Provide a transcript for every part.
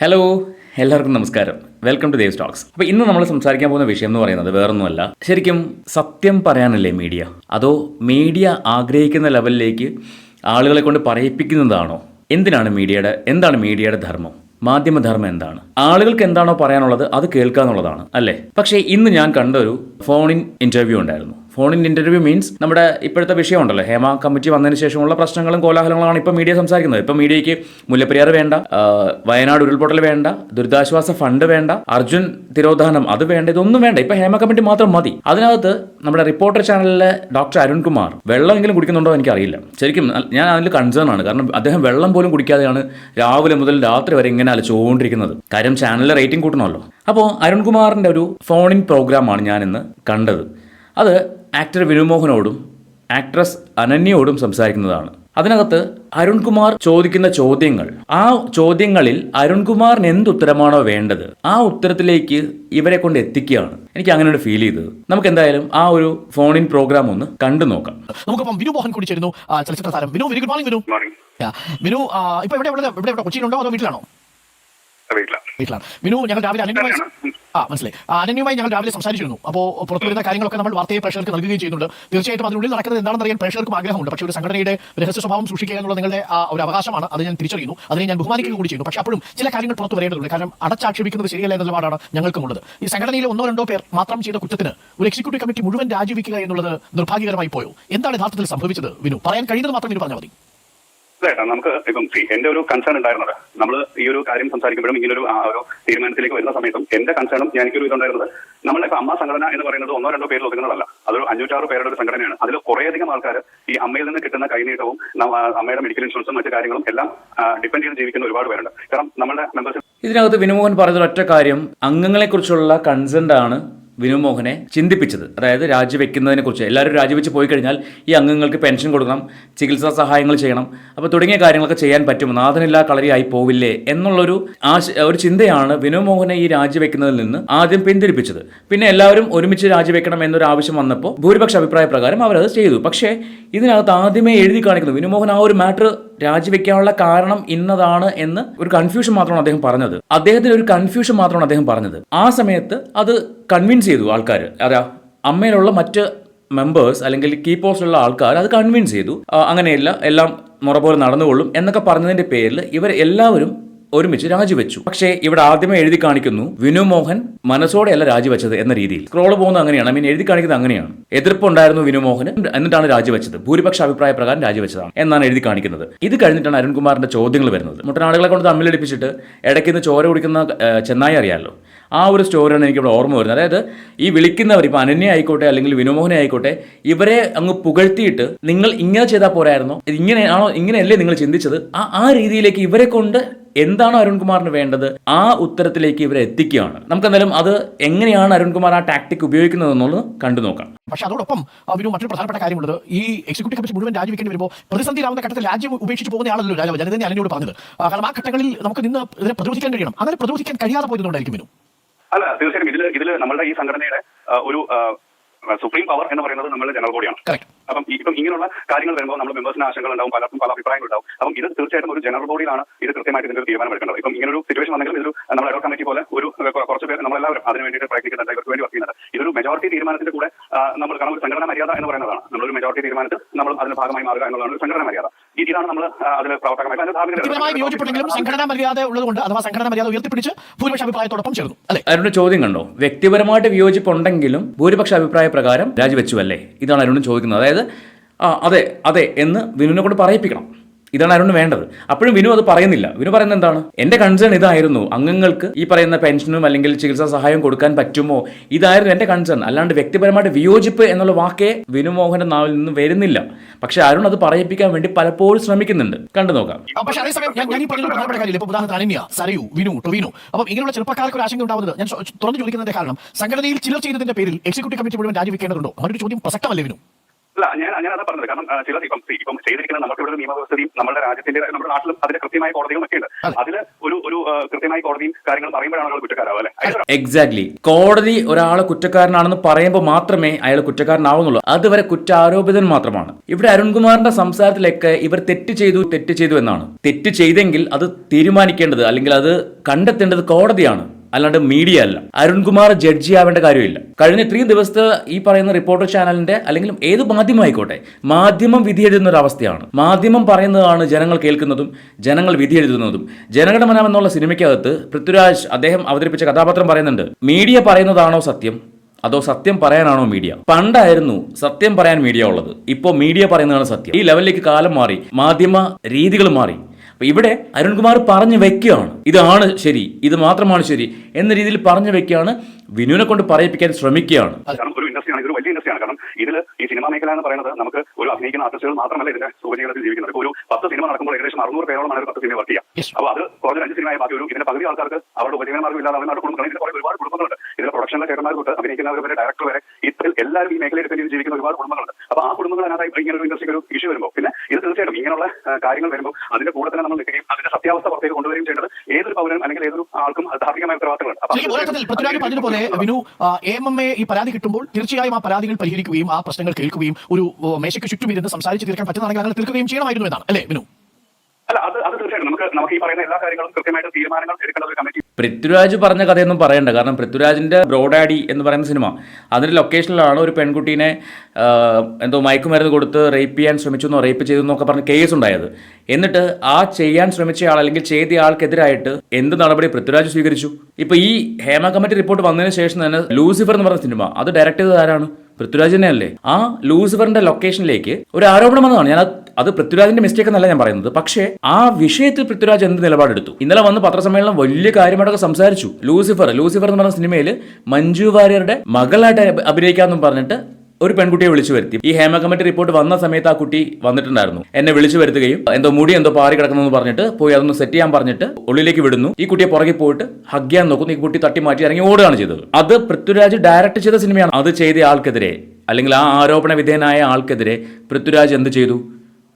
Hello എല്ലാവർക്കും നമസ്കാരം. Welcome to Dev Stokes അപ്പോൾ ഇന്ന് നമ്മൾ സംസാരിക്കാൻ പോകുന്ന വിഷയം എന്ന് പറയുന്നത് വേറൊന്നുമല്ല. ശരിക്കും സത്യം പറയാനല്ലേ മീഡിയ അതോ മീഡിയ ആഗ്രഹിക്കുന്ന ലെവലിലേക്ക് ആളുകളെ കൊണ്ട് പറയിപ്പിക്കുന്നതാണോ? എന്തിനാണ് മീഡിയയുടെ എന്താണ് മീഡിയയുടെ ധർമ്മം? മാധ്യമധർമ്മം എന്താണ്? ആളുകൾക്ക് എന്താണോ പറയാനുള്ളത് അത് കേൾക്കുക എന്നുള്ളതാണ് അല്ലേ? പക്ഷേ ഇന്ന് ഞാൻ കണ്ടൊരു ഫോണിൻ ഇന്റർവ്യൂ ഉണ്ടായിരുന്നു. ഫോണിൻ ഇന്റർവ്യൂ മീൻസ് നമ്മുടെ ഇപ്പോഴത്തെ വിഷയം ഉണ്ടല്ലോ ഹേമ കമ്മിറ്റി വന്നതിന് ശേഷമുള്ള പ്രശ്നങ്ങളും കോലാഹലങ്ങളാണ് ഇപ്പോൾ മീഡിയ സംസാരിക്കുന്നത്. ഇപ്പോൾ മീഡിയയ്ക്ക് മുല്ലപ്പെരിയാർ വേണ്ട വയനാട് ഉരുൾപൊട്ടൽ വേണ്ട ദുരിതാശ്വാസ ഫണ്ട് വേണ്ട അർജുൻ തിരോധാനം അത് വേണ്ട ഇതൊന്നും വേണ്ട. ഇപ്പോൾ ഹേമ കമ്മിറ്റി മാത്രം മതി. അതിനകത്ത് നമ്മുടെ റിപ്പോർട്ടർ ചാനലിലെ ഡോക്ടർ അരുൺകുമാർ വെള്ളമെങ്കിലും കുടിക്കുന്നുണ്ടോ എനിക്ക് അറിയില്ല ശരിക്കും ഞാൻ അതിൽ കൺസേൺ ആണ്. കാരണം അദ്ദേഹം വെള്ളം പോലും കുടിക്കാതെയാണ് രാവിലെ മുതൽ രാത്രി വരെ ഇങ്ങനെ അലച്ചുകൊണ്ടിരിക്കുന്നത്. കാര്യം ചാനലിലെ റേറ്റിംഗ് കൂട്ടണമല്ലോ. അപ്പോൾ അരുൺകുമാറിന്റെ ഒരു ഫോണിൻ പ്രോഗ്രാമാണ് ഞാനിന്ന് കണ്ടത്. അത് ആക്ടർ വിനുമോഹനോടും ആക്ട്രസ് അനന്യയോടും സംസാരിക്കുന്നതാണ്. അതിനകത്ത് അരുൺകുമാർ ചോദിക്കുന്ന ചോദ്യങ്ങൾ. ആ ചോദ്യങ്ങളിൽ അരുൺകുമാറിന് എന്ത് ഉത്തരമാണോ വേണ്ടത്? ആ ഉത്തരത്തിലേക്ക് ഇവരെ കൊണ്ട് എത്തിക്കുകയാണ്. എനിക്ക് അങ്ങനെ ഒരു ഫീൽ ചെയ്തത്. നമുക്ക് എന്തായാലും ആ ഒരു ഫോണിൻ പ്രോഗ്രാം ഒന്ന് കണ്ടു നോക്കാം. നമുക്കിപ്പം വിനു മോഹൻ കൂടി ചേരുന്നു. ചലച്ചിത്ര താരം. Vinu very good morning Vinu. Vinu ഇപ്പൊ എവിടെ എവിടെ എവിടെ കൊച്ചിയിലുണ്ടോ അതോ വീട്ടിലാണോ? വീട്ടിലാണ്. വീട്ടിലാണ്. വിനു ഞങ്ങൾ രാവിലെ അനന്യമായി ആ മനസ്സിലായി. അനന്യമായി ഞങ്ങൾ രാവിലെ സംസാരിച്ചിരുന്നു. അപ്പോൾ പുറത്തു വരുന്ന കാര്യങ്ങളൊക്കെ നമ്മൾ വാർത്തയെ പ്രേക്ഷകർക്ക് നൽകുകയും ചെയ്യുന്നുണ്ട്. തീർച്ചയായിട്ടും അതിനുള്ളിൽ നടക്കുന്നത് എന്താണെന്ന് അറിയാൻ പ്രേക്ഷകർക്കും ആഗ്രഹമുണ്ട്. പക്ഷേ ഒരു സംഘടനയുടെ രഹസ്യ സ്വഭാവം സൂക്ഷിക്കുക എന്നുള്ള നിങ്ങളുടെ ഒരു അവകാശമാണ്. അത് ഞാൻ തിരിച്ചറിയുന്നു. അതിനെ ഞാൻ ബഹുമാനിക്കുക കൂടി ചെയ്യുന്നു. പക്ഷേ അപ്പോഴും ചില കാര്യങ്ങൾ പുറത്തു വരേണ്ടതുണ്ട്. കാരണം അടച്ചാക്ഷേപിക്കുന്നത് ശരിയല്ല എന്ന നിലപാടാണ് ഞങ്ങൾക്കുമുള്ളത് ഈ സംഘടനയിലെ ഒന്നോ രണ്ടോ പേർ മാത്രം ചെയ്ത കുറ്റത്തിന് ഒരു എക്സിക്യൂട്ടീവ് കമ്മിറ്റി മുഴുവൻ രാജിവെക്കുക എന്നുള്ളത് നിർഭാഗ്യകരമായി പോയോ? എന്താണ് യഥാർത്ഥത്തിൽ സംഭവിച്ചത്? വിനു പറയാൻ കഴിയുന്നത് മാത്രം വിനു പറഞ്ഞാൽ മതി. ചേട്ടാ നമുക്ക് ഇപ്പം സി എന്റെ ഒരു കൺസേൺ ഉണ്ടായിരുന്നത്. നമ്മൾ ഈ ഒരു കാര്യം സംസാരിക്കുമ്പോഴും ഇങ്ങനെ ഒരു ഒരു തീരുമാനത്തിലേക്ക് വരുന്ന സമയത്തും എന്റെ കൺസേണും എനിക്കൊരു ഇതുണ്ടായിരുന്നത് നമ്മളെ അമ്മ സംഘടന എന്ന് പറയുന്നത് ഒന്നോ രണ്ടോ പേരിൽ ഒതുങ്ങുന്നതല്ല. അതൊരു അഞ്ഞൂറ്റാറ് പേരുടെ ഒരു സംഘടനയാണ്. അതിൽ കുറേയധികം ആൾക്കാർ ഈ അമ്മയിൽ നിന്ന് കിട്ടുന്ന കൈനീട്ടവും അമ്മയുടെ മെഡിക്കൽ ഇൻഷുറൻസും മറ്റു കാര്യങ്ങളും എല്ലാം ഡിപ്പെൻഡ് ചെയ്ത് ജീവിക്കുന്ന ഒരുപാട് പേരുണ്ട്. കാരണം നമ്മുടെ മെമ്പർഷിപ്പ് ഇതിനകത്ത് വിനുമോഹൻ പറഞ്ഞ ഒറ്റ കാര്യം അംഗങ്ങളെക്കുറിച്ചുള്ള കൺസെന്റ് ആണ്. വിനുമോഹനെ ചിന്തിപ്പിച്ചത്. അതായത് രാജിവെക്കുന്നതിനെ കുറിച്ച്. എല്ലാവരും രാജിവെച്ച് പോയി കഴിഞ്ഞാൽ ഈ അംഗങ്ങൾക്ക് പെൻഷൻ കൊടുക്കണം ചികിത്സാ സഹായങ്ങൾ ചെയ്യണം. അപ്പോൾ തുടങ്ങിയ കാര്യങ്ങളൊക്കെ ചെയ്യാൻ പറ്റും. നാഥനില്ലാ കളരിയായി പോവില്ലേ എന്നുള്ളൊരു ആശ ഒരു ചിന്തയാണ് വിനുമോഹനെ ഈ രാജിവെക്കുന്നതിൽ നിന്ന് ആദ്യം പിന്തിരിപ്പിച്ചത്. പിന്നെ എല്ലാവരും ഒരുമിച്ച് രാജിവെക്കണം എന്നൊരു ആവശ്യം വന്നപ്പോൾ ഭൂരിപക്ഷ അഭിപ്രായ പ്രകാരം അവരത് ചെയ്തു. പക്ഷേ ഇതിനകത്ത് ആദ്യമേ എഴുതി കാണിക്കുന്നു വിനുമോഹൻ ആ ഒരു മാറ്റർ രാജിവെക്കാനുള്ള കാരണം ഇന്നതാണ് എന്ന് ഒരു കൺഫ്യൂഷൻ മാത്രമാണ് അദ്ദേഹം പറഞ്ഞത്. അദ്ദേഹത്തിന് ഒരു കൺഫ്യൂഷൻ മാത്രമാണ് അദ്ദേഹം പറഞ്ഞത്. ആ സമയത്ത് അത് കൺവിൻസ് ചെയ്തു ആൾക്കാർ അതാ അമ്മയിലുള്ള മറ്റ് മെമ്പേഴ്സ് അല്ലെങ്കിൽ കീ പോസ്റ്റിലുള്ള ആൾക്കാർ അത് കൺവിൻസ് ചെയ്തു. അങ്ങനെയല്ല എല്ലാം മുറ പോലെ നടന്നുകൊള്ളും എന്നൊക്കെ പറഞ്ഞതിന്റെ പേരിൽ ഇവർ എല്ലാവരും ഒരുമിച്ച് രാജിവെച്ചു. പക്ഷേ ഇവിടെ ആദ്യമേ എഴുതി കാണിക്കുന്നു വിനു മോഹൻ മനസ്സോടെയല്ല രാജിവെച്ചത് എന്ന രീതിയിൽ. സ്ക്രോൾ പോകുന്നത് അങ്ങനെയാണ്. ഐ മീൻ എഴുതി കാണിക്കുന്നത് അങ്ങനെയാണ്. എതിർപ്പുണ്ടായിരുന്നു വിനു മോഹന് എന്നിട്ടാണ് രാജിവെച്ചത്. ഭൂരിപക്ഷ അഭിപ്രായ പ്രകാരം രാജിവെച്ചതാണ് എന്നാണ് എഴുതി കാണിക്കുന്നത്. ഇത് കഴിഞ്ഞിട്ടാണ് അരുൺകുമാറിന്റെ ചോദ്യങ്ങൾ വരുന്നത്. മുട്ടനാളുകളെ കൊണ്ട് തമ്മിലടിപ്പിച്ചിട്ട് ഇടയ്ക്ക് നിന്ന് ചോര കുടിക്കുന്ന ചെന്നായി അറിയാമല്ലോ ആ ഒരു സ്റ്റോറിയാണ് എനിക്കിവിടെ ഓർമ്മ വരുന്നത്. അതായത് ഈ വിളിക്കുന്നവർ ഇപ്പോൾ അനന്യ ആയിക്കോട്ടെ അല്ലെങ്കിൽ വിനോമോഹനെ ആയിക്കോട്ടെ ഇവരെ അങ്ങ് പുകഴ്ത്തിയിട്ട് നിങ്ങൾ ഇങ്ങനെ ചെയ്താൽ പോരായിരുന്നോ? ഇങ്ങനെയാണോ ഇങ്ങനെയല്ലേ നിങ്ങൾ ചിന്തിച്ചത്? ആ ആ രീതിയിലേക്ക് ഇവരെ കൊണ്ട് എന്താണ് അരുൺകുമാറിന് വേണ്ടത്? ആ ഉത്തരത്തിലേക്ക് ഇവരെ എത്തിക്കുകയാണ്. നമുക്ക് എന്തായാലും അത് എങ്ങനെയാണ് അരുൺകുമാർ ആ ടാക്ടിക് ഉപയോഗിക്കുന്നത് എന്നുള്ളത് കണ്ടു നോക്കാം. പക്ഷെ അതോടൊപ്പം അവർ മറ്റൊരു പ്രധാനപ്പെട്ട കാര്യമുള്ളത്. ഈ എക്സിക്യൂട്ടീവ് കമ്മിറ്റി മുഴുവൻ രാജിവെക്കേണ്ടി വരുമ്പോൾ പ്രതിസന്ധിയിലാവുന്ന ഘട്ടത്തിൽ രാജ്യം ഉപേക്ഷിച്ച് പോകുന്ന ആളല്ലോ രാജാവ് ജനതയെ അനന്യോട് പറഞ്ഞത്. കാരണം ആ ഘട്ടങ്ങളിൽ നമുക്ക് നിന്ന് ഇതിനെ പ്രതിരോധിക്കാൻ കഴിയണം. അങ്ങനെ പ്രതിരോധിക്കാൻ കഴിയാതെ പോയതുകൊണ്ടായിരിക്കും വിനു. അല്ല തീർച്ചയായും ഇതിൽ ഇതിൽ നമ്മളുടെ ഈ സംഘടനയുടെ ഒരു സുപ്രീം പവർ എന്ന് പറയുന്നത് നമ്മളുടെ ജനറൽ ബോഡിയാണ്. അപ്പം ഇപ്പം ഇങ്ങനെയുള്ള കാര്യങ്ങൾ വരുമ്പോൾ നമ്മൾ മെമ്പേഴ്സിന് ആശങ്കകൾ ഉണ്ടാവും പലർക്കും പല അഭിപ്രായങ്ങൾ ഉണ്ടാവും. അപ്പം ഇത് തീർച്ചയായിട്ടും ഒരു ജനറൽ ബോഡിയിലാണ് ഇത് കൃത്യമായിട്ട് ഇതിന്റെ ഒരു തീരുമാനം എടുക്കേണ്ടത്. ഇപ്പം ഇങ്ങനൊരു ഒരു സിറ്റുവേഷൻ വന്നെങ്കിൽ ഇതൊരു നമ്മുടെ അഡോ കമ്മിറ്റി പോലെ ഒരു കുറച്ച് പേർ നമ്മളെല്ലാവരും അതിന് വേണ്ടിയിട്ട് പ്രയത്നിക്കുന്നുണ്ട് ഇവർക്ക് വേണ്ടി വർക്ക് ചെയ്യുന്നുണ്ട്. ഇതൊരു മെജോറിറ്റി തീരുമാനത്തിന്റെ കൂടെ നമ്മൾ കാരണം ഒരു സംഘടനാ മര്യാദ എന്ന് പറയുന്നതാണ്. നമ്മളൊരു മെജോറിറ്റി തീരുമാനത്തിൽ നമ്മൾ അതിന്റെ ഭാഗമായി മാറുക എന്നുള്ളതാണ് ഒരു സംഘടനാ മര്യാദ. ഇതാണ് നമ്മൾ അതിൽ പ്രവർത്തകമായി സംഘടനാ മര്യാദ ഉള്ളതുകൊണ്ട് അഥവാ സംഘടനാ മര്യാദ ഉയർത്തിപ്പിടിച്ച് ഭൂരിപക്ഷ അഭിപ്രായത്തോടൊപ്പം ചേർന്നു. അല്ലെ? അരുണിന്റെ ചോദ്യം കണ്ടോ? വ്യക്തിപരമായിട്ട് വിയോജിപ്പുണ്ടെങ്കിലും ഭൂരിപക്ഷ അഭിപ്രായ പ്രകാരം രാജിവെച്ചു അല്ലേ? ഇതാണ് അരുൺ ചോദിക്കുന്നത്. അതായത് ആ അതെ അതെ എന്ന് വിനുവിനെ കൊണ്ട് പറയിപ്പിക്കണം. ഇതാണ് അരുണ് വേണ്ടത്. അപ്പോഴും വിനു അത് പറയുന്നില്ല. വിനു പറയുന്നത് എന്താണ്? എന്റെ കൺസേൺ ഇതായിരുന്നു. അംഗങ്ങൾക്ക് ഈ പറയുന്ന പെൻഷനും അല്ലെങ്കിൽ ചികിത്സാ സഹായം കൊടുക്കാൻ പറ്റുമോ? ഇതായിരുന്നു എന്റെ കൺസേൺ അല്ലാണ്ട് വ്യക്തിപരമായിട്ട് വിയോജിപ്പ് എന്നുള്ള വാക്കേ വിനു മോഹന്റെ നാവിൽ നിന്ന് വരുന്നില്ല. പക്ഷെ അരുൺ അത് പറയിപ്പിക്കാൻ വേണ്ടി പലപ്പോഴും ശ്രമിക്കുന്നുണ്ട്. കണ്ടു നോക്കാം. ഞാൻ ഈ പറഞ്ഞ വിനു ഇങ്ങനെയുള്ള ചെറുപ്പക്കാർക്ക് ഒരു ആശങ്ക ഉണ്ടാവുന്നത് ഞാൻ തുറന്നു ചോദിക്കുന്നതിന്റെ കാരണം സംഘടനയിൽ ചിലർ ചെയ്തതിന്റെ പേരിൽ എക്സിക്യൂട്ടീവ് കമ്മിറ്റി മുഴുവൻ രാജിവെക്കേണ്ടതുണ്ടോ? അവരുടെ ചോദ്യം പ്രസക്തമല്ലേ വിനു? അല്ല ഞാൻ അങ്ങനെ അതാ പറഞ്ഞത്. കാരണം ചില ചിലർ ഇപ്പം ഇപ്പം ചെയ്തിരിക്കുന്ന നമുക്ക് ഇവിടെ നിയമവ്യവസ്ഥയും നമ്മുടെ രാജ്യത്തിന്റെ നമ്മുടെ നാട്ടിലും അതിന് കൃത്യമായ കോടതികളും ഒക്കെ ഉണ്ട് അതെ. അതിൽ ഒരു ഒരു കൃത്യമായ കോടതിയും കാര്യങ്ങളും പറയുമ്പോഴാണ് ആളുകൾ കുറ്റക്കാരാവുക അല്ലെ? എക്സാക്ട്ലി കോടതി ഒരാളെ കുറ്റക്കാരനാണെന്ന് പറയുമ്പോൾ മാത്രമേ അയാൾ കുറ്റക്കാരനാവുന്നുള്ളൂ. അതുവരെ കുറ്റാരോപിതൻ മാത്രമാണ്. ഇവിടെ അരുൺകുമാറിന്റെ സംസാരത്തിലൊക്കെ ഇവർ തെറ്റ് ചെയ്തു തെറ്റ് ചെയ്തു എന്നാണ്. തെറ്റ് ചെയ്തെങ്കിൽ അത് തീരുമാനിക്കേണ്ടത് അല്ലെങ്കിൽ അത് കണ്ടെത്തേണ്ടത് കോടതിയാണ്. അല്ലാണ്ട് മീഡിയ അല്ല. അരുൺകുമാർ ജഡ്ജി ആവേണ്ട കാര്യമില്ല. കഴിഞ്ഞ ഇത്രയും ദിവസത്തെ ഈ പറയുന്ന റിപ്പോർട്ടർ ചാനലിന്റെ അല്ലെങ്കിൽ ഏത് മാധ്യമമായിക്കോട്ടെ മാധ്യമം വിധി എഴുതുന്ന ഒരു അവസ്ഥയാണ്. മാധ്യമം പറയുന്നതാണ് ജനങ്ങൾ കേൾക്കുന്നതും ജനങ്ങൾ വിധി എഴുതുന്നതും. ജനഗണമനം എന്നുള്ള സിനിമയ്ക്കകത്ത് പൃഥ്വിരാജ് അദ്ദേഹം അവതരിപ്പിച്ച കഥാപാത്രം പറയുന്നുണ്ട് മീഡിയ പറയുന്നതാണോ സത്യം? അതോ സത്യം പറയാനാണോ മീഡിയ? പണ്ടായിരുന്നു സത്യം പറയാൻ മീഡിയ ഉള്ളത്. ഇപ്പോൾ മീഡിയ പറയുന്നതാണ് സത്യം. ഈ ലെവലിലേക്ക് കാലം മാറി മാധ്യമ രീതികൾ മാറി. അപ്പൊ ഇവിടെ അരുൺകുമാർ പറഞ്ഞു വെക്കുകയാണ്. ഇതാണ് ശരി ഇത് മാത്രമാണ് ശരി എന്ന രീതിയിൽ പറഞ്ഞു വെക്കുകയാണ്. വിനുവിനെ കൊണ്ട് പറയിപ്പിക്കാൻ ശ്രമിക്കുകയാണ് കാരണം ഒരു ഇൻഡസ്ട്രിയാണ് ഇതൊരു വലിയ ഇൻഡസ്ട്രിയാണ് കാരണം ഇതിൽ ഈ സിനിമാ മേഖല എന്ന് പറയുന്നത് നമുക്ക് ഒരു അഭിനയിക്കുന്ന ആർട്ടിസ്റ്റുകൾ മാത്രമല്ല ഇതിന്റെ ഉപജീവനത്തിൽ ജീവിക്കുന്നത്. ഒരു പത്ത് സിനിമ നടക്കുമ്പോൾ ഏകദേശം അറുന്നൂറ് പേരോളമാണ് ഒരു പത്ത് സിനിമ വർക്ക് ചെയ്യാം. അപ്പോൾ അത് കുറഞ്ഞ അഞ്ച് സിനിമയായി ബാക്കി ഒരു ഇതിന്റെ പകുതി ആൾക്കാർക്ക് അവരുടെ ഉപജീവന മാർഗം ഇല്ലാതെ അവരുടെ കുടുംബങ്ങൾ കുറേ ഒരുപാട് കുടുംബങ്ങളുണ്ട്. ഇതിന്റെ പ്രൊഡക്ഷനിലെ ചേട്ടന്മാർ തൊട്ട് അഭിനയിക്കുന്നവർ വരെ ഡയറക്ടർ വരെ ഇതിൽ എല്ലാവരും ഈ മേഖലയിൽ തന്നെ ജീവിക്കുന്ന ഒരുപാട് കുടുംബങ്ങളുണ്ട്. അപ്പോൾ ആ കുടുംബങ്ങൾ അതിനകത്തായി ഇങ്ങനെ ഒരു ഇൻഡസ്ട്രിക്ക് ഒരു ഇഷ്യൂ വരുമ്പോൾ പിന്നെ ഇത് തീർച്ചയായിട്ടും ഇങ്ങനെയുള്ള കാര്യങ്ങൾ വരുമ്പോൾ അതിന്റെ കൂടെ തന്നെ നമ്മൾ നിൽക്കുകയും അതിന്റെ സത്യാവസ്ഥ പുറത്തേക്ക് കൊണ്ടുവരികയും ചെയ്യേണ്ടത് ഏതൊരു പൗരനും അല്ലെങ്കിൽ ഏതൊരു ആൾക്കും ധാർമ്മികമായ ഉത്തരവാദിത്തങ്ങളുണ്ട്. പൃഥ്വിരാജ് പറഞ്ഞതുപോലെ വിനു എം എം എ ഈ പരാതി കിട്ടുമ്പോൾ തീർച്ചയായും ആ പരാതികൾ പരിഹരിക്കുകയും ആ പ്രശ്നങ്ങൾ കേൾക്കുകയും ഒരു മേശയ്ക്ക് ചുറ്റും ഇരുന്ന് സംസാരിച്ച് തീർക്കാൻ പറ്റുന്നതാണെങ്കിൽ അങ്ങനെ തീർക്കുകയും ചെയ്യണമായിരുന്നു എന്നാണ്. അല്ലേ വിനു അല്ല അത് അത് തീർച്ചയായിട്ടും. നമുക്ക് നമുക്ക് ഈ പറയുന്ന എല്ലാ കാര്യങ്ങളും കൃത്യമായിട്ട് തീരുമാനങ്ങൾ എടുക്കേണ്ട ഒരു കമ്മിറ്റി പൃഥ്വിരാജ് പറഞ്ഞ കഥയൊന്നും പറയണ്ട. കാരണം പൃഥ്വിരാജിന്റെ ബ്രോഡാഡി എന്ന് പറയുന്ന സിനിമ അതിന്റെ ലൊക്കേഷനിലാണ് ഒരു പെൺകുട്ടീനെ എന്തോ മയക്കുമരുന്ന് കൊടുത്ത് റേപ്പ് ചെയ്യാൻ ശ്രമിച്ചു എന്നോ റേപ്പ് ചെയ്തു എന്നൊക്കെ പറഞ്ഞ കേസ് ഉണ്ടായത്. എന്നിട്ട് ആ ചെയ്യാൻ ശ്രമിച്ച ആൾ അല്ലെങ്കിൽ ചെയ്ത ആൾക്കെതിരായിട്ട് എന്ത് നടപടി പൃഥ്വിരാജ് സ്വീകരിച്ചു? ഇപ്പൊ ഈ ഹേമ കമ്മിറ്റി റിപ്പോർട്ട് വന്നതിന് ശേഷം തന്നെ ലൂസിഫർ എന്ന് പറഞ്ഞ സിനിമ അത് ഡയറക്ട് ചെയ്തത് ആരാണ്? പൃഥ്വിരാജ് തന്നെയല്ലേ ആ ലൂസിഫറിന്റെ ലൊക്കേഷനിലേക്ക് ഒരു ആരോപണം വന്നതാണ്. ഞാൻ അത് പൃഥ്വിരാജിന്റെ മിസ്റ്റേക്ക് എന്നല്ല ഞാൻ പറയുന്നത്. പക്ഷേ ആ വിഷയത്തിൽ പൃഥ്വിരാജ് എന്ത് നിലപാടെടുത്തു? ഇന്നലെ വന്ന് പത്രസമ്മേളനം വലിയ കാര്യമായിട്ടൊക്കെ സംസാരിച്ചു. ലൂസിഫർ ലൂസിഫർ എന്ന് പറഞ്ഞ സിനിമയിൽ മഞ്ജു വാര്യരുടെ മകളായിട്ട് അഭി- അഭിനയിക്കാമെന്നും പറഞ്ഞിട്ട് ഒരു പെൺകുട്ടിയെ വിളിച്ചു വരുത്തി. ഈ ഹേമ കമ്മിറ്റി റിപ്പോർട്ട് വന്ന സമയത്ത് ആ കുട്ടി വന്നിട്ടുണ്ടായിരുന്നു. എന്നെ വിളിച്ചു വരുത്തുകയും എന്തോ മുടി എന്തോ പാറി കിടക്കുന്നു പറഞ്ഞിട്ട് പോയി അതൊന്ന് സെറ്റ് ചെയ്യാൻ പറഞ്ഞിട്ട് ഉള്ളിലേക്ക് വിടുന്നു. ഈ കുട്ടിയെ പുറകെ പോയിട്ട് ഹഗ് ചെയ്യാൻ നോക്കുന്നു. ഈ കുട്ടി തട്ടി മാറ്റി ഇറങ്ങി ഓടുകയാണ് ചെയ്തത്. അത് പൃഥ്വിരാജ് ഡയറക്റ്റ് ചെയ്ത സിനിമയാണ് അത് ചെയ്ത ആൾക്കെതിരെ അല്ലെങ്കിൽ ആ ആരോപണ വിധേയനായ ആൾക്കെതിരെ പൃഥ്വിരാജ് എന്ത് ചെയ്തു?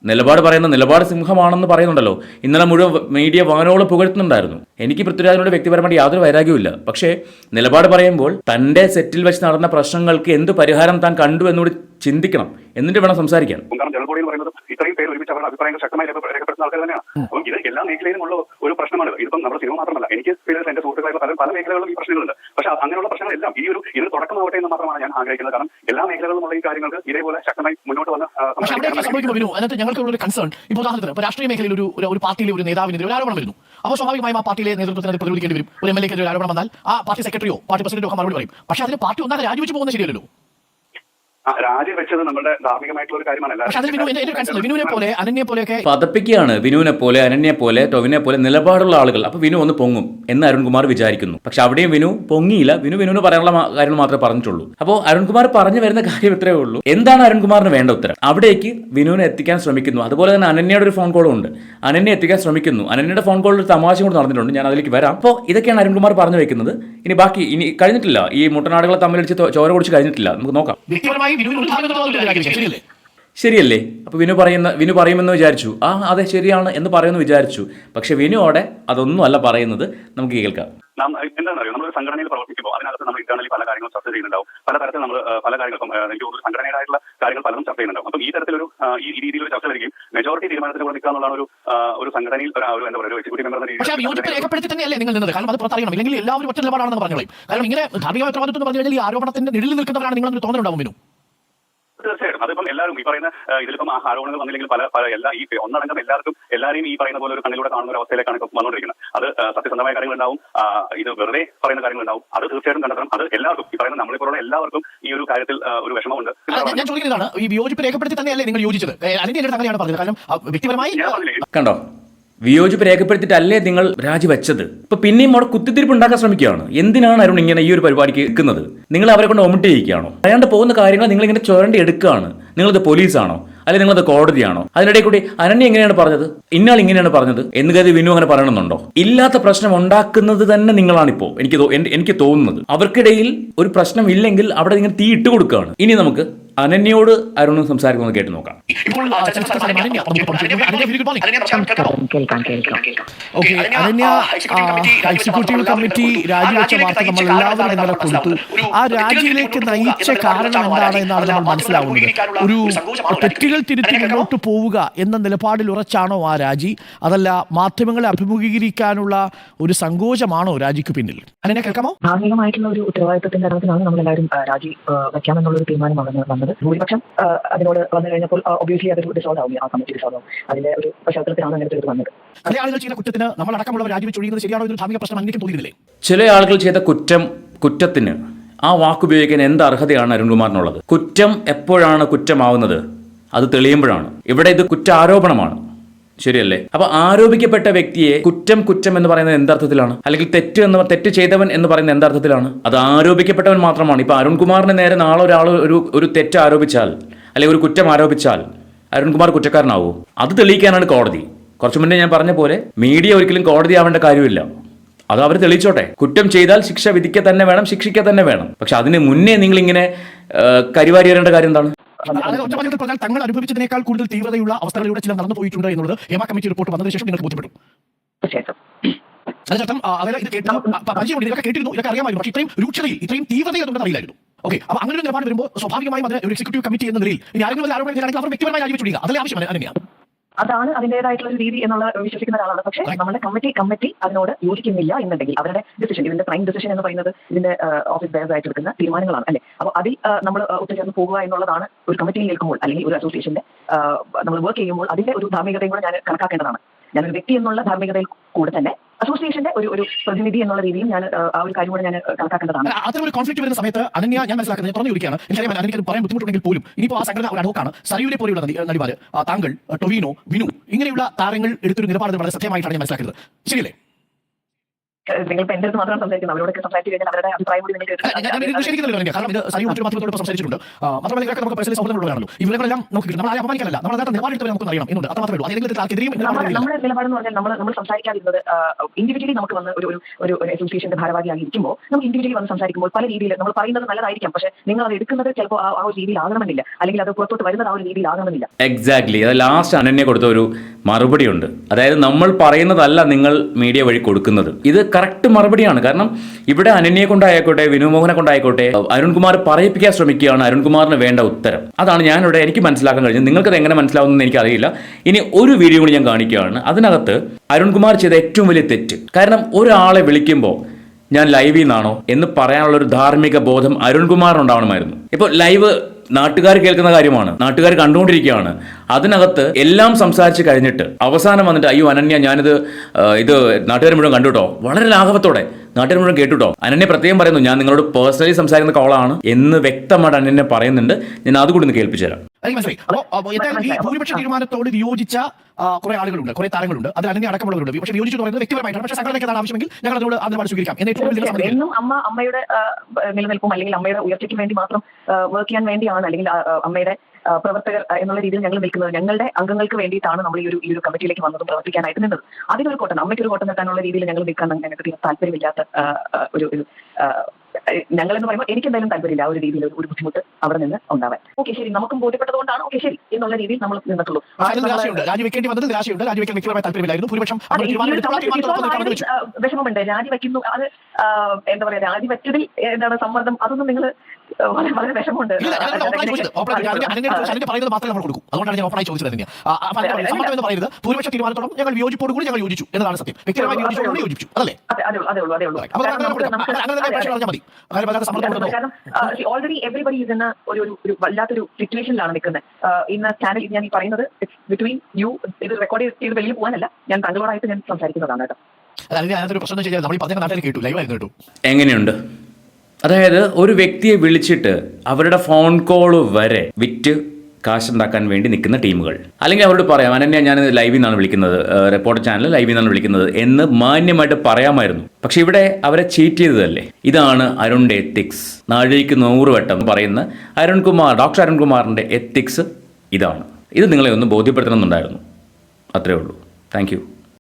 നിലപാട് പറയുന്ന നിലപാട് സിംഹമാണെന്ന് പറയുന്നുണ്ടല്ലോ. ഇന്നലെ മുഴുവൻ മീഡിയ വാനോളം പുകഴ്ത്തുന്നുണ്ടായിരുന്നു. എനിക്ക് പൃഥ്വിരാജിനോട് വ്യക്തിപരമായിട്ട് യാതൊരു വൈരാഗ്യവുമില്ല. പക്ഷേ നിലപാട് പറയുമ്പോൾ തന്റെ സെറ്റിൽ വെച്ച് നടന്ന പ്രശ്നങ്ങൾക്ക് എന്ത് പരിഹാരം താൻ കണ്ടു എന്നുകൂടി ചിന്തിക്കണം. എന്നിട്ട് വേണം സംസാരിക്കാൻ. ഇത്രയും പേര് ഒരുമിച്ച് അവരുടെ അഭിപ്രായങ്ങൾ ശക്തമായി രേഖപ്പെ- രേഖപ്പെടുത്തുന്ന ആൾക്കാർ തന്നെയാണ്. അപ്പം ഇത് എല്ലാ മേഖലയിലുമുള്ള ഒരു പ്രശ്നമാണ്. ഇതിപ്പം നമ്മുടെ സിനിമ മാത്രമല്ല. എനിക്ക് പിന്നെ എന്റെ സുഹൃത്തുക്കളായിട്ടുള്ള പല പല മേഖലകളിലും ഈ പ്രശ്നങ്ങളുണ്ട്. പക്ഷെ അങ്ങനെയുള്ള പ്രശ്നങ്ങളെല്ലാം ഈ ഒരു ഇത് തുടക്കമാവട്ടെ എന്ന് മാത്രമാണ് ഞാൻ ആഗ്രഹിക്കുന്നത്. കാരണം എല്ലാ മേഖലകളിലുമുള്ള ഈ കാര്യങ്ങൾക്ക് ഇതേപോലെ ശക്തമായി മുന്നോട്ട് വന്ന് സംഭവിക്കുന്നു വിനു? ഞങ്ങൾക്ക് ഒരു കൺസേൺ ഇപ്പോൾ ഉദാഹരണത്തിന് ഇപ്പോൾ രാഷ്ട്രീയ മേഖലയിൽ ഒരു ഒരു- പാർട്ടിയിലെ ഒരു നേതാവിനെതിരെ ഒരു ആരോപണം വരുന്നു. അപ്പോൾ സ്വാഭാവികമായും ആ പാർട്ടിയിലെ നേതൃത്വത്തിന് അത് പ്രതിരോധിക്കേണ്ടി വരും. ഒരു എം എൽ എക്കെതിരെ ഒരു ആരോപണം വന്നാൽ ആ പാർട്ടി സെക്രട്ടറിയോ പാർട്ടി പ്രസിഡന്റോ ഒക്കെ മറുപടി പറയും. പക്ഷേ അതിന് പാർട്ടി ഒന്നാകെ രാജിവെച്ച് പോകുന്നത് ശരിയല്ലല്ലോ. രാജിവെച്ചത് നമ്മുടെ ധാർമ്മികമായിട്ടുള്ള ഒരു കാര്യമാണ് അനന്യെ പോലെയൊക്കെ പതപ്പിക്കുകയാണ് വിനുവിനെ പോലെ അനന്യെ പോലെ ടൊവിനെ പോലെ നിലപാടുള്ള ആളുകൾ. അപ്പൊ വിനു ഒന്ന് പൊങ്ങും എന്ന് അരുൺകുമാർ വിചാരിക്കുന്നു. പക്ഷെ അവിടെയും വിനു പൊങ്ങിയില്ല. വിനു വിനുവിന് പറയാനുള്ള കാര്യങ്ങൾ മാത്രമേ പറഞ്ഞിട്ടുള്ളൂ. അപ്പോൾ അരുൺകുമാർ പറഞ്ഞു വരുന്ന കാര്യം ഇത്രയേ ഉള്ളൂ. എന്താണ് അരുൺകുമാറിന് വേണ്ട ഉത്തരം? അവിടേക്ക് വിനുവിനെ എത്തിക്കാൻ ശ്രമിക്കുന്നു. അതുപോലെ തന്നെ അനന്യയുടെ ഒരു ഫോൺ കോളും ഉണ്ട്. അനന്യ എത്തിക്കാൻ ശ്രമിക്കുന്നു. അനന്യയുടെ ഫോൺ കോളിൽ ഒരു തമാശ കൂടെ നടന്നിട്ടുണ്ട്. ഞാൻ അതിലേക്ക് വരാം. അപ്പോൾ ഇതൊക്കെയാണ് അരുൺകുമാർ പറഞ്ഞു വെക്കുന്നത്. ഇനി ബാക്കി ഇനി കഴിഞ്ഞിട്ടില്ല. ഈ മുട്ടനാടുകളെ തമ്മിലടിച്ച് ചോര കുടിച്ച് കഴിഞ്ഞിട്ടില്ല. നമുക്ക് നോക്കാം. വ്യക്തിപരമായി വിനുവിന് ഒരു രാജിവെക്കാം ശരിയല്ലേ? ശരിയല്ലേ? അപ്പൊ വിനു പറയുന്ന വിനു പറയുമെന്ന് വിചാരിച്ചു. ആ അതെ ശരിയാണ് എന്ന് പറയുമെന്ന് വിചാരിച്ചു. പക്ഷെ വിനുവോടെ അതൊന്നും അല്ല പറയുന്നത്. നമുക്ക് കേൾക്കാം. എന്താണെന്നറിയോ? നമ്മൾ സംഘടനയിൽ പ്രവർത്തിക്കുമ്പോൾ അതിനകത്ത് നമ്മൾ ഇന്റേണലി പല കാര്യങ്ങളും ചർച്ച ചെയ്യുന്നുണ്ടാവും. പല തരത്തിൽ നമ്മൾ പല കാര്യങ്ങൾക്കും എനിക്ക് തോന്നുന്നു സംഘടനയായിട്ടുള്ള കാര്യങ്ങൾ പലതും ചർച്ച ചെയ്യുന്നുണ്ടാവും. അപ്പം ഈ തരത്തിലൊരു ഈ രീതിയിൽ ഒരു ചർച്ച വരികയും മെജോറിറ്റി തീരുമാനത്തിന് കൂടെ നിൽക്കുക എന്നുള്ളതാണ് ഒരു ഒരു സംഘടനയിൽ ഒരു എന്താ പറയുക ഒരു എക്സിക്യൂട്ടീവ് മെമ്പർ രേഖപ്പെടുത്തി തന്നെയല്ലേ നിങ്ങൾ നിന്നത്? കാരണം അത് പുറത്തറിയണം. ഇല്ലെങ്കിൽ എല്ലാവരും ഒറ്റ നിലപാടാണെന്ന് പറഞ്ഞു കാരണം ഇങ്ങനെ ധാർമ്മിക ഉത്തരവാദിത്വം എന്ന് പറഞ്ഞു കഴിഞ്ഞാൽ ഈ ആരോപണത്തിന്റെ നിഴലിൽ നിൽക്കുന്നവരാണ് നിങ്ങളൊരു തോന്നലുണ്ടാവും വിനു. തീർച്ചയായിട്ടും. അതിപ്പം എല്ലാവരും ഈ പറയുന്ന ഇതിലിപ്പം ആരോപണങ്ങൾ വന്നില്ലെങ്കിൽ പല പല എല്ലാ ഈ ഒന്നടങ്കം എല്ലാവർക്കും എല്ലാവരെയും ഈ പറയുന്ന പോലെ ഒരു കണ്ണിലൂടെ കാണുന്ന ഒരു അവസ്ഥയിലേക്കാണ് ഇപ്പം വന്നുകൊണ്ടിരിക്കുന്നത് അത് സത്യസന്ധമായ കാര്യങ്ങളുണ്ടാവും ഉണ്ടാവും. ഇത് വെറുതെ പറയുന്ന കാര്യങ്ങളുണ്ടാവും അത് തീർച്ചയായിട്ടും കണ്ടെത്തണം. അത് എല്ലാവർക്കും ഈ പറയുന്ന നമ്മളിപ്പോഴുള്ള എല്ലാവർക്കും ഈ ഒരു കാര്യത്തിൽ ഒരു വിഷമമുണ്ട്. ഞാൻ- ചോദിക്കുന്നതാണ് ഈ വിയോജിപ്പ് രേഖപ്പെടുത്തി തന്നെയല്ലേ നിങ്ങൾ യോജിച്ചത്? അതിന്റെ അങ്ങനെയാണ് പറഞ്ഞത്. കാരണം വ്യക്തിപരമായി കണ്ടോ? വിയോജിപ്പ് രേഖപ്പെടുത്തിയിട്ടല്ലേ നിങ്ങൾ രാജിവെച്ചത്? ഇപ്പൊ പിന്നെയും അവിടെ കുത്തിത്തിരിപ്പ് ഉണ്ടാക്കാൻ ശ്രമിക്കുകയാണ്. എന്തിനാണ് അരുൺ ഇങ്ങനെ ഈ ഒരു പരിപാടിക്ക് നിൽക്കുന്നത്? നിങ്ങൾ അവരെ കൊണ്ട് ഒമിറ്റ് ചെയ്യിക്കുകയാണോ അയാണ്ട് പോകുന്ന കാര്യങ്ങൾ നിങ്ങൾ ഇങ്ങനെ ചുരണ്ടി എടുക്കുകയാണ്. നിങ്ങളത് പോലീസാണോ? അല്ലെങ്കിൽ നിങ്ങളത് കോടതിയാണോ? അതിനിടയിൽ കൂടി അനന്യ എങ്ങനെയാണ് പറഞ്ഞത്? ഇന്നാൾ ഇങ്ങനെയാണ് പറഞ്ഞത്? എന്ന് കരുതി വിനു അങ്ങനെ പറയണമെന്നുണ്ടോ? ഇല്ലാത്ത പ്രശ്നം ഉണ്ടാക്കുന്നത് തന്നെ നിങ്ങളാണിപ്പോ. എനിക്ക് എനിക്ക് തോന്നുന്നത്. അവർക്കിടയിൽ ഒരു പ്രശ്നം ഇല്ലെങ്കിൽ അവിടെ നിങ്ങൾ തീ ഇട്ട് കൊടുക്കുകയാണ്. ഇനി നമുക്ക് അനന്യയോട് അരുണും സംസാരിക്കുന്നത് കേട്ട് നോക്കാം. ഓക്കെ അനന്യ എക്സിക്യൂട്ടീവ് കമ്മിറ്റി രാജിവെച്ച വാർത്ത നമ്മൾ എല്ലാവരും ഇന്നലെ കൊടുത്തു ആ രാജിയിലേക്ക് നയിച്ച കാരണം എന്താണ് എന്നാണ് നമ്മൾ മനസ്സിലാവുന്നത്. ഒരു തെറ്റുകൾ തിരുത്തി മുന്നോട്ട് പോവുക എന്ന നിലപാടിൽ ഉറച്ചാണോ ആ രാജി? അതല്ല മാധ്യമങ്ങളെ അഭിമുഖീകരിക്കാനുള്ള ഒരു സങ്കോചമാണോ രാജിക്ക് പിന്നിൽ? അനന്യ കേൾക്കാമോ? ഭാഗികമായിട്ടുള്ള ഒരു ഉത്തരവാദിത്വത്തിന്റെ അർത്ഥത്തിലാണ് നമ്മളെല്ലാവരും എല്ലാവരും രാജി വെക്കാമെന്നുള്ള ഒരു തീരുമാനം വന്ന് വന്നത് ഭൂരിപക്ഷം അതിനോട് വന്നു കഴിഞ്ഞപ്പോൾ ഒബ്വിയസ്ലി അതൊരു ഡിസോൾവ് ആവും ആ കമ്മിറ്റി ഡിസോൾവ് ആവും. അതിന്റെ ഒരു പശ്ചാത്തലത്തിലാണ് അങ്ങനത്തെ ഒരു വന്നത്. ചില ആളുകൾ ചെയ്ത കുറ്റത്തിന് നമ്മൾ അടക്കമുള്ളവർ രാജിവെച്ച് ഒഴിയുന്നത് ശരിയാണോ ഇതൊരു ധാർമ്മിക പ്രശ്നം അങ്ങനെ തോന്നിയില്ലേ ചില ആളുകൾ ചെയ്ത കുറ്റം കുറ്റത്തിന് ആ വാക്കുപയോഗിക്കാൻ എന്ത് അർഹതയാണ് അരുൺകുമാറിനുള്ളത്? കുറ്റം എപ്പോഴാണ് കുറ്റമാവുന്നത്? അത് തെളിയുമ്പോഴാണ്. ഇവിടെ ഇത് കുറ്റാരോപണമാണ്. ശരിയല്ലേ? അപ്പൊ ആരോപിക്കപ്പെട്ട വ്യക്തിയെ കുറ്റം കുറ്റം എന്ന് പറയുന്നത് എന്തർത്ഥത്തിലാണ് അല്ലെങ്കിൽ തെറ്റ് എന്ന് തെറ്റ് ചെയ്തവൻ എന്ന് പറയുന്നത് എന്തർത്ഥത്തിലാണ് അത് ആരോപിക്കപ്പെട്ടവൻ മാത്രമാണ്. ഇപ്പൊ അരുൺകുമാറിന് നേരെ നാളെ ഒരാൾ ഒരു ഒരു തെറ്റ് ആരോപിച്ചാൽ അല്ലെങ്കിൽ ഒരു കുറ്റം ആരോപിച്ചാൽ അരുൺകുമാർ കുറ്റക്കാരനാവൂ? അത് തെളിയിക്കാനാണ് കോടതി. കുറച്ചു മുന്നേ ഞാൻ പറഞ്ഞ പോലെ മീഡിയ ഒരിക്കലും കോടതി ആവേണ്ട കാര്യമില്ല. അത് അവർ തെളിയിച്ചോട്ടെ. കുറ്റം ചെയ്താൽ ശിക്ഷ വിധിക്കുക തന്നെ വേണം ശിക്ഷിക്കുക തന്നെ വേണം. പക്ഷെ അതിന് മുന്നേ നിങ്ങൾ ഇങ്ങനെ കരിവാരി വരേണ്ട കാര്യം എന്താണ്? അതായത് ഒറ്റ പറഞ്ഞാൽ തങ്ങൾ അനുഭവിച്ചതിനേക്കാൾ കൂടുതൽ തീവ്രതയുള്ള അവസ്ഥകളിലൂടെ ചില നടന്നു പോയിട്ടുണ്ട് എന്നുള്ളത് ഹേമ കമ്മിറ്റി റിപ്പോർട്ട് വന്നതിന് ശേഷം നിങ്ങൾക്ക് ബോധ്യപ്പെട്ടു. തീർച്ചയായിട്ടും. അതിനർത്ഥം അവരെ ഇത് കേട്ട പരിചയമുണ്ട്. ഇതൊക്കെ കേട്ടിരുന്നു ഇതൊക്കെ അറിയാമായിരുന്നു. പക്ഷേ ഇത്രയും രൂക്ഷതയിൽ ഇത്രയും തീവ്രതയിൽ അതുകൊണ്ട് അറിയില്ലായിരുന്നു. ഓക്കെ അപ്പൊ അങ്ങനെ ഒരു നിലപാട് വരുമ്പോൾ സ്വാഭാവികമായും അതിന് ഒരു എക്സിക്യൂട്ടീവ് കമ്മിറ്റി എന്ന നിലയിൽ ഇനി ആരെങ്കിലും ആരോപണം ചെയ്യണമെങ്കിൽ അവർ വ്യക്തിപരമായി രാജിവെച്ചുവിടുക അതല്ലേ ആവശ്യം? അനന്യ അതാണ് അതിന്റേതായിട്ടുള്ള ഒരു രീതി എന്നുള്ള വിശ്വസിക്കുന്ന ഒരാളാണ്. പക്ഷേ നമ്മുടെ കമ്മിറ്റി കമ്മിറ്റി അതിനോട് യോജിക്കുന്നില്ല എന്നുണ്ടെങ്കിൽ അവരുടെ ഡിസിഷൻ ഇതിന്റെ പ്രൈം ഡിസിഷൻ എന്ന് പറയുന്നത് ഇതിന്റെ ഓഫീസ് ബേസ് ആയിട്ട് എടുക്കുന്ന തീരുമാനങ്ങളാണ് അല്ലെ? അപ്പോൾ അതിൽ നമ്മൾ ഒത്തുചേർന്ന് പോകുക എന്നുള്ളതാണ് ഒരു കമ്മിറ്റിയിൽ നിൽക്കുമ്പോൾ അല്ലെങ്കിൽ ഒരു അസോസിയേഷന്റെ നമ്മൾ വർക്ക് ചെയ്യുമ്പോൾ അതിന്റെ ഒരു ധാർമ്മികതയും കൂടെ ഞാൻ കണക്കാക്കേണ്ടതാണ്. ഞാനൊരു വ്യക്തി എന്നുള്ള ധാർമ്മികതയിൽ കൂടെ തന്നെ അസോസിയേഷന്റെ ഒരു ഒരു പ്രതിനിധി എന്നുള്ള രീതിയിൽ ഞാൻ ആ, ഒരു കാര്യം കൂടെ ഞാൻ കണക്കാക്കേണ്ടതാണ്. അത്തരം ഒരു കോൺഫ്ലിക്ട് വരുന്ന സമയത്ത് അനന്യ ഞാൻ മനസ്സിലാക്കുന്നത് തുറന്നു ചോദിക്കുകയാണ് എനിക്കറിയാം എനിക്ക് പറയാൻ ബുദ്ധിമുട്ടുണ്ടെങ്കിൽ പോലും ഇനിയിപ്പോൾ ആ സംഘടന ഒരു അഡോക്കാണ് സരിയുടെ പോലെയുള്ള നടിമാർ താങ്കൾ ടൊവിനോ വിനു ഇങ്ങനെയുള്ള താരങ്ങൾ എടുത്തൊരു നിലപാട് വളരെ സത്യമായിട്ടാണ് ഞാൻ മനസ്സിലാക്കുന്നത്. ശരിയല്ലേ? നിങ്ങൾ എന്റെ അടുത്ത് മാത്രം സംസാരിക്കുന്നത് അവരോടൊക്കെ സംസാരിച്ചു കഴിഞ്ഞാൽ അവരുടെ അഭിപ്രായം കൂടി നിങ്ങൾ സംസാരിച്ചിട്ടുണ്ട്. മാത്രമല്ല ഇവരൊക്കെ നമുക്ക് പേഴ്സണലി സൗഹൃദമുള്ളവരാണല്ലോ ഇവരെല്ലാം നമുക്ക് നമ്മൾ ആരെ അപമാനിക്കാനല്ല. നമ്മൾ അതിനകത്ത് നിലപാടെടുത്ത് നമുക്ക് അറിയണം. എന്നുണ്ട് അത് മാത്രമേ ഉള്ളൂ ആർക്കെതിരെയും നമ്മുടെ നിലപാടെന്ന് പറഞ്ഞാൽ നമ്മൾ നമ്മൾ സംസാരിക്കാതിരുന്നത് ഇൻഡിവിജ്വലി നമുക്ക് വന്ന് ഒരു ഒരു ഒരു അസോസിയേഷന്റെ ഭാരവാഹിയായി ഇരിക്കുമ്പോൾ നമുക്ക് ഇൻഡിവിജ്വലി വന്ന് സംസാരിക്കുമ്പോൾ പല രീതിയിൽ നമ്മൾ പറയുന്നത് നല്ലതായിരിക്കാം. പക്ഷേ നിങ്ങൾ അത് എടുക്കുന്നത് ചിലപ്പോൾ ആ ആ ഒരു രീതിയിലാകണമെന്നില്ല. അല്ലെങ്കിൽ അത് പുറത്തോട്ട് വരുന്നത് ആ ഒരു രീതിയിലാകണമെന്നില്ല. എക്സാക്ട്ലി അത് ലാസ്റ്റ് അനന്യ കൊടുത്ത ഒരു മറുപടിയുണ്ട്. അതായത് നമ്മൾ പറയുന്നതല്ല നിങ്ങൾ മീഡിയ വഴി കൊടുക്കുന്നത്. ഇത് കറക്റ്റ് മറുപടിയാണ്. കാരണം ഇവിടെ അനന്യയെ കൊണ്ടായിക്കോട്ടെ വിനുമോഹനെ കൊണ്ടായിക്കോട്ടെ അരുൺകുമാർ പറയിപ്പിക്കാൻ ശ്രമിക്കുകയാണ് അരുൺകുമാറിന് വേണ്ട ഉത്തരം. അതാണ് ഞാനിവിടെ എനിക്ക് മനസ്സിലാക്കാൻ കഴിഞ്ഞത്. നിങ്ങൾക്കത് എങ്ങനെ മനസ്സിലാവുമെന്ന് എനിക്കറിയില്ല. ഇനി ഒരു വീഡിയോ കൂടി ഞാൻ കാണിക്കുകയാണ്. അതിനകത്ത് അരുൺകുമാർ ചെയ്ത ഏറ്റവും വലിയ തെറ്റ്. കാരണം ഒരാളെ വിളിക്കുമ്പോൾ ഞാൻ ലൈവിൽ നിന്നാണോ എന്ന് പറയാനുള്ള ഒരു ധാർമ്മിക ബോധം അരുൺകുമാറിനുണ്ടാവണമായിരുന്നു. ഇപ്പോൾ ലൈവ് നാട്ടുകാർ കേൾക്കുന്ന കാര്യമാണ്. നാട്ടുകാർ കണ്ടുകൊണ്ടിരിക്കുകയാണ്. അതിനകത്ത് എല്ലാം സംസാരിച്ച് കഴിഞ്ഞിട്ട് അവസാനം വന്നിട്ട് അയ്യോ അനന്യ ഞാനിത് ഇത് നാട്ടുകാർ മുഴുവൻ കണ്ടുട്ടോ വളരെ ലാഘവത്തോടെ നാട്ടുകാർ മുഴുവൻ കേട്ടുട്ടോ അനന്യ പ്രത്യേകം പറയുന്നു ഞാൻ നിങ്ങളോട് പേഴ്സണലി സംസാരിക്കുന്ന കോളാണ് എന്ന് വ്യക്തമായിട്ട് അനന്യ പറയുന്നുണ്ട്. ഞാൻ അതുകൂടി ഒന്ന് കേൾപ്പിച്ചു തരാം. എനിക്ക് മനസ്സിലായി. അപ്പോൾ അപ്പോ എന്തായാലും ഈ ഭൂരിപക്ഷ തീരുമാനത്തോട് വിയോജിച്ച കുറെ ആളുകളുണ്ട്. കുറെ താരങ്ങളുണ്ട്. അതിൽ അല്ലെങ്കിൽ അടക്കമുള്ളവരുണ്ട്. പക്ഷേ വിയോജിച്ചു പറയുന്നത് വ്യക്തിപരമായിട്ടാണ്. പക്ഷേ സംഘടനയ്ക്ക് അതാണ് ആവശ്യമെങ്കിൽ ഞങ്ങൾ അതിനോട് അതിനോട് സ്വീകരിക്കാം. എന്ന് അമ്മ അമ്മയുടെ നിലനിൽപ്പും അല്ലെങ്കിൽ അമ്മയുടെ ഉയർച്ചയ്ക്ക് വേണ്ടി മാത്രം വർക്ക് ചെയ്യാൻ വേണ്ടിയാണ് അല്ലെങ്കിൽ അമ്മയുടെ പ്രവർത്തകർ എന്നുള്ള രീതിയിൽ ഞങ്ങൾ നിൽക്കുന്നത്. ഞങ്ങളുടെ അംഗങ്ങൾക്ക് വേണ്ടിയിട്ടാണ് നമ്മൾ ഈ ഒരു ഈ ഒരു കമ്മിറ്റിയിലേക്ക് വന്നതും പ്രവർത്തിക്കാനായിട്ട് നിന്നത്. അതിനൊരു കോട്ടം അമ്മയ്ക്ക് ഒരു കോട്ടം നിൽക്കാനുള്ള രീതിയിൽ ഞങ്ങൾ നിൽക്കാൻ ഞങ്ങൾക്ക് താല്പര്യമില്ലാത്ത ഒരു ഞങ്ങൾ എന്ന് പറയുമ്പോൾ എനിക്ക് എന്തായാലും താല്പര്യമില്ല ആ ഒരു രീതിയിൽ ഒരു- ബുദ്ധിമുട്ട് അവിടെ നിന്ന് ഉണ്ടാവാൻ. ഓക്കെ ശരി. നമുക്കും ബോധ്യപ്പെട്ടതുകൊണ്ടാണ്. ഓക്കെ ശരി. എന്നുള്ള രീതിയിൽ നമ്മൾ നിന്നിട്ടുള്ളൂ. രാജിവെക്കേണ്ടി വന്നത് നിരാശയുണ്ട് രാജിവെക്കാൻ വ്യക്തിപരമായ താല്പര്യമില്ലായിരുന്നു. ഭൂരിപക്ഷം തീരുമാനത്തോടൊപ്പം വിഷമമുണ്ട്. രാജിവെക്കുന്നു അത് എന്താ പറയാ രാജിവെച്ചതിൽ എന്താണ് സമ്മർദ്ദം? അതൊന്നും നിങ്ങൾ വളരെ വളരെ വിഷമമുണ്ട്. പറയുന്നത് മാത്രമേ നമ്മൾ കൊടുക്കൂ. അതുകൊണ്ടാണ് ഞാൻ ഓപ്പണായി ചോദിച്ചത് തന്നെയാ. ആ, ആ, പറഞ്ഞ പോലെ സമ്മതം എന്ന് പറയുന്നത് ഭൂരിപക്ഷ തീരുമാനത്തോടും ഞങ്ങൾ യോജിപ്പോട് കൂടി ഞങ്ങൾ യോജിച്ചു. എന്നതാണ് സത്യം. വ്യക്തിപരമായി യോജിച്ചോടുകൂടി യോജിച്ചു അതല്ലേ അതെ അതെ ഉള്ളൂ അതേ ഉള്ളൂ. അങ്ങനെ തന്നെ പറഞ്ഞാൽ മതി. ഓൾറെഡി എവറിബഡി ഇസ് എന്ന ഒരു ഒരു- ഒരു വല്ലാത്തൊരു സിറ്റുവേഷനിലാണ് നിൽക്കുന്നത്. ഇന്ന് ചാനൽ ഞാൻ ഈ പറയുന്നത് ബിറ്റ്വീൻ യു ഇത് റെക്കോർഡ് ചെയ്ത് വലിയ പോകാനല്ല ഞാൻ തങ്ങളോടായിട്ട് ഞാൻ സംസാരിക്കുന്നതാണ് കേട്ടോ. എങ്ങനെയുണ്ട്? അതായത് ഒരു വ്യക്തിയെ വിളിച്ചിട്ട് അവരുടെ ഫോൺ കോൾ വരെ വിറ്റ് കാശുണ്ടാക്കാൻ വേണ്ടി നിൽക്കുന്ന ടീമുകൾ. അല്ലെങ്കിൽ അവരോട് പറയാം അനന്യ ഞാൻ ലൈവിൽ നിന്നാണ് വിളിക്കുന്നത് റിപ്പോർട്ട് ചാനൽ ലൈവിൽ നിന്നാണ് വിളിക്കുന്നത് എന്ന് മാന്യമായിട്ട് പറയാമായിരുന്നു. പക്ഷെ ഇവിടെ അവരെ ചീറ്റ് ചെയ്തതല്ലേ? ഇതാണ് അരുണിന്റെ എത്തിക്സ് നാഴിക്ക് നൂറ് വട്ടം പറയുന്ന അരുൺകുമാർ ഡോക്ടർ അരുൺകുമാറിന്റെ എത്തിക്സ് ഇതാണ്. ഇത് നിങ്ങളെ ഒന്ന് ബോധ്യപ്പെടുത്തണമെന്നുണ്ടായിരുന്നു. അത്രേ ഉള്ളൂ. താങ്ക്